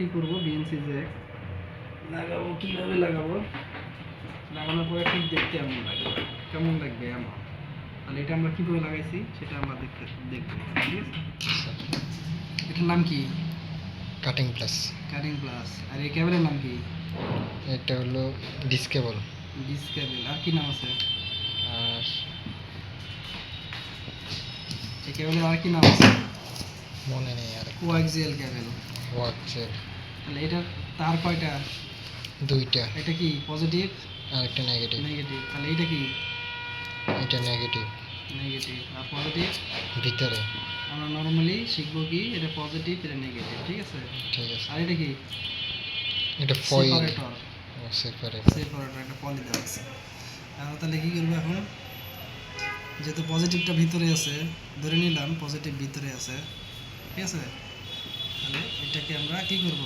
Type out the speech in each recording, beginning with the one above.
কি করব? BNC Jack লাগাবো কীভাবে লাগাবো? লাগানোর পরে ঠিক দেখতে এমন লাগবে কেমন লাগবে এমন তাহলে এটা আমরা কীভাবে লাগাইছি? সেটা আমরা দেখতে দেখব। ঠিক আছে? এটার নাম কি? কাটিং প্লাস কারিং প্লাস আর এই ক্যাবেলের নাম কি? এটা হলো ডিসকেবল ডিস ক্যাবেল আর কি নাম আছে? আর এই ক্যাবেলের আর কি নাম আছে? মনে নেই আর। কোয়াক্সিয়াল ক্যাবেল ওয়াচের তাহলে এটার তার কয়টা? দুইটা। এটা কি পজিটিভ আর একটা নেগেটিভ নেগেটিভ তাহলে এটা কি? এটা নেগেটিভ নেগেটিভ আর পজিটিভ ভিতরে। আমরা নর্মালি শিখব কি এটা পজিটিভ এটা নেগেটিভ ঠিক আছে? ঠিক আছে। আর এটা কি? এটা ফয়েল সেপারেটর সেপারেট সেপারেটর একটা পলি দেওয়া আছে। আমরা তাহলে কি করব এখন? যেহেতু পজিটিভটা ভিতরে আছে ধরে নিলাম পজিটিভ ভিতরে আছে ঠিক আছে? তাহলে এটাকে আমরা কি করব?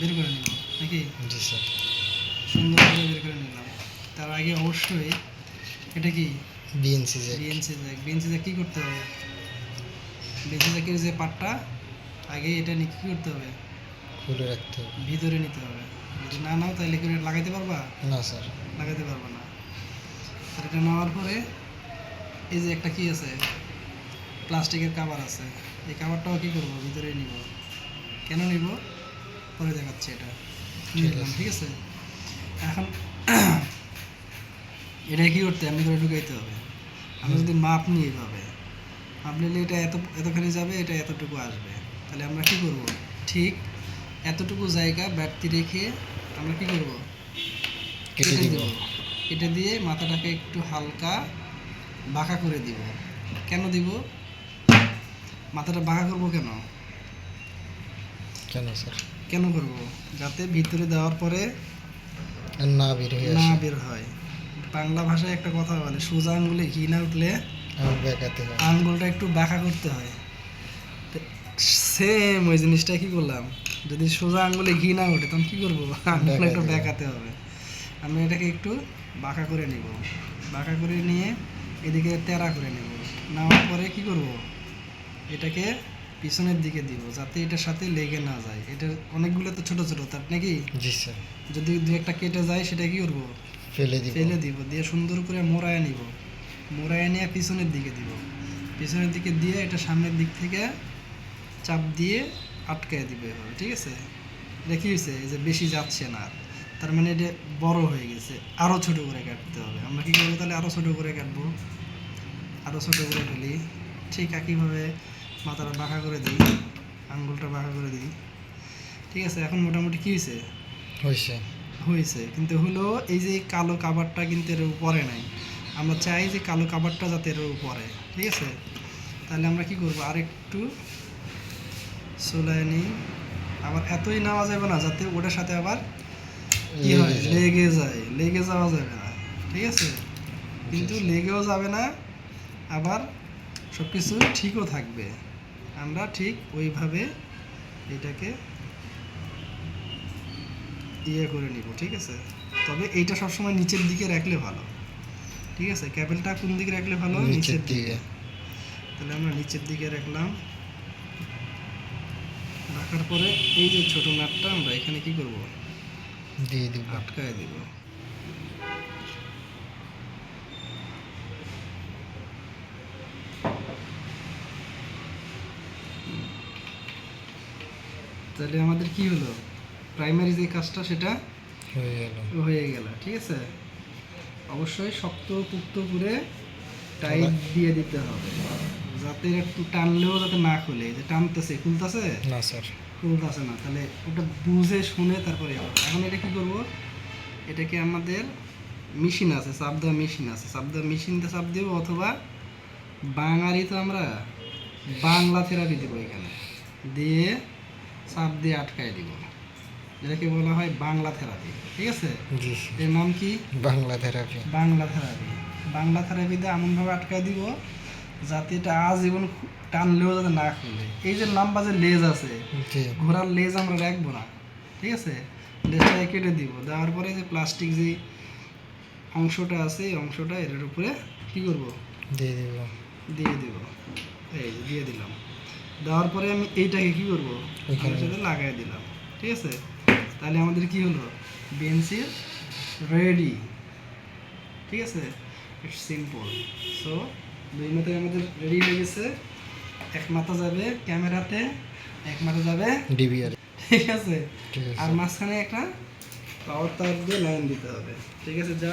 বের করে নিলাম নাকি? জি স্যার। সুন্দর করে বের করে নিলাম। তার আগে অবশ্যই এটা কি? BNC jack BNC jack BNC jack কী করতে হবে? বিএনসি জ্যাকের যে পাটটা আগে এটা নিয়ে কী করতে হবে? খুলে রাখতে হবে। ভিতরে নিতে হবে। যদি না নাও তাহলে কি লাগাইতে পারবা? না স্যার। লাগাতে পারবা না। আর এটা নেওয়ার পরে এই যে একটা কি আছে? প্লাস্টিকের কাভার আছে। এই কাভারটাও কি করব? ভিতরে নিব। কেন নিব? পরে দেখাচ্ছি এটা। ঠিক আছে। এখন এটা কি করতে? আমি করে ঢুকাইতে হবে। আমরা যদি মাপ নিই এভাবে মাপ নিলে এটা এত এতখানি যাবে এটা এতটুকু আসবে। তাহলে আমরা কি করব? ঠিক এতটুকু জায়গা ব্যাটটি রেখে আমরা কি করব? কেটে দিব। কেটে দিয়ে মাথাটাকে একটু হালকা বাঁকা করে দিব। কেন দিব? মাথাটা বাঁকা করব কেন? কেন স্যার? কেন করব? যাতে ভিতরে দেওয়ার পরে না বের হয়ে না বের হয়। বাংলা ভাষায় একটা কথা বলে সোজা আঙ্গুলে ঘি না উঠলে বেকাতে হয়। আঙ্গুলটা একটু বাঁকা করতে হয়। সেম ওই জিনিসটা কি করলাম? যদি সোজা আঙ্গুলে ঘি না ওঠে তখন কি করব? আঙ্গুল একটু। বেঁকাতে হবে। আমি এটাকে একটু বাঁকা করে নিব। বাঁকা করে নিয়ে এদিকে তেরা করে নেব। নেওয়ার পরে কি করব? এটাকে পিছনের দিকে দিব যাতে এটার সাথে লেগে না যায়। এটা অনেকগুলো তো ছোট ছোট তার নাকি? জি স্যার। যদি দু একটা কেটে যায় সেটা কি করব? ফেলে দিব। ফেলে দিব দিয়ে সুন্দর করে মোড়ায় নিব। মোড়ায় নিয়ে পিছনের দিকে দিব। পিছনের দিকে দিয়ে এটা সামনের দিক থেকে চাপ দিয়ে আটকায় দিবে এভাবে ঠিক আছে? এটা কি হয়েছে? এই যে বেশি যাচ্ছে না। তার মানে এটা বড় হয়ে গেছে। আরও ছোট করে কাটতে হবে। আমরা কি করব তাহলে? আরও ছোট করে কাটবো। আরও ছোট করে ফেলি। ঠিক একইভাবে মাথাটা বাঁকা করে দিই আঙ্গুলটা বাঁকা করে দিই। ঠিক আছে এখন মোটামুটি কী হয়েছে হয়েছে হয়েছে কিন্তু হলো এই যে কালো কাবারটা কিন্তু এর উপরে নাই। আমরা চাই যে কালো কাবারটা যাতে এর উপরে ঠিক আছে? তাহলে আমরা কি করব? আরেকটু সোলায় নিই। আবার এতই নেওয়া যাবে না যাতে ওটার সাথে আবার কি হয়? লেগে যায়। লেগে যায় লেগে যাওয়া যাবে না ঠিক আছে? কিন্তু লেগেও যাবে না আবার সব কিছু ঠিকও থাকবে। আমরা ঠিক ওইভাবে এটাকে ইয়ে করে নিব ঠিক আছে? তবে এইটা সবসময় নিচের দিকে রাখলে ভালো। ঠিক আছে? ক্যাবেলটা কোন দিকে রাখলে ভালো? নিচের দিকে। তাহলে আমরা নিচের দিকে রাখলাম। রাখার পরে এই যে ছোট নাটটা আমরা এখানে কি করব? দিয়ে দিব। আটকায় দিব। তাহলে আমাদের কি হলো? প্রাইমারি যে কাজটা সেটা হয়ে গেল। হয়ে গেল ঠিক আছে? অবশ্যই শক্ত পুক্ত করে টাইট দিয়ে দিতে হবে। যাতে একটু টানলেও যাতে না খুলে। যে টানতেছে খুলতেছে? না স্যার। খুলতেছে না। তাহলে ওটা বুঝে শুনে তারপরে এখন এটা কি করব? এটাকে আমাদের মেশিন আছে চাপ দেওয়া মেশিন আছে। চাপ দেওয়া মেশিনতে চাপ দেবো অথবা বাঙালি তো আমরা বাংলা থেরাপি দেবো এখানে। দিয়ে চাপ দিয়ে আটকাই দিব। যেটাকে বলা হয় বাংলা থেরাপি ঠিক আছে? এর নাম কি? বাংলা থেরাপি বাংলা থেরাপি বাংলা থেরাপিতে এমনভাবে আটকাই দিব যাতে এটা আজীবন টানলেও যাতে না খুলে। এই যে লম্বা যে লেজ আছে জি। ঘোড়ার লেজ আমরা রাখব না ঠিক আছে? লেজটা কেটে দিব। দেওয়ার পরে যে প্লাস্টিক যে অংশটা আছে এই অংশটা এটার উপরে কি করব? দিয়ে দিব। দিয়ে দিব। এই দিয়ে দিলাম। দেওয়ার পরে আমি এইটাকে কি করব? এখানে। এখানে সাথে লাগাই দিলাম। ঠিক আছে? তাহলে আমাদের কি হলো? বেঞ্চিল রেডি। ঠিক আছে? ইটস সিম্পল সো দুই মাথা আমাদের রেডি হয়ে গেছে। এক মাথা যাবে ক্যামেরাতে এক মাথা যাবে ডিবিআর ঠিক আছে? আর মাঝখানে একটা পাওয়ার তার দিয়ে লাইন দিতে হবে। ঠিক আছে? যা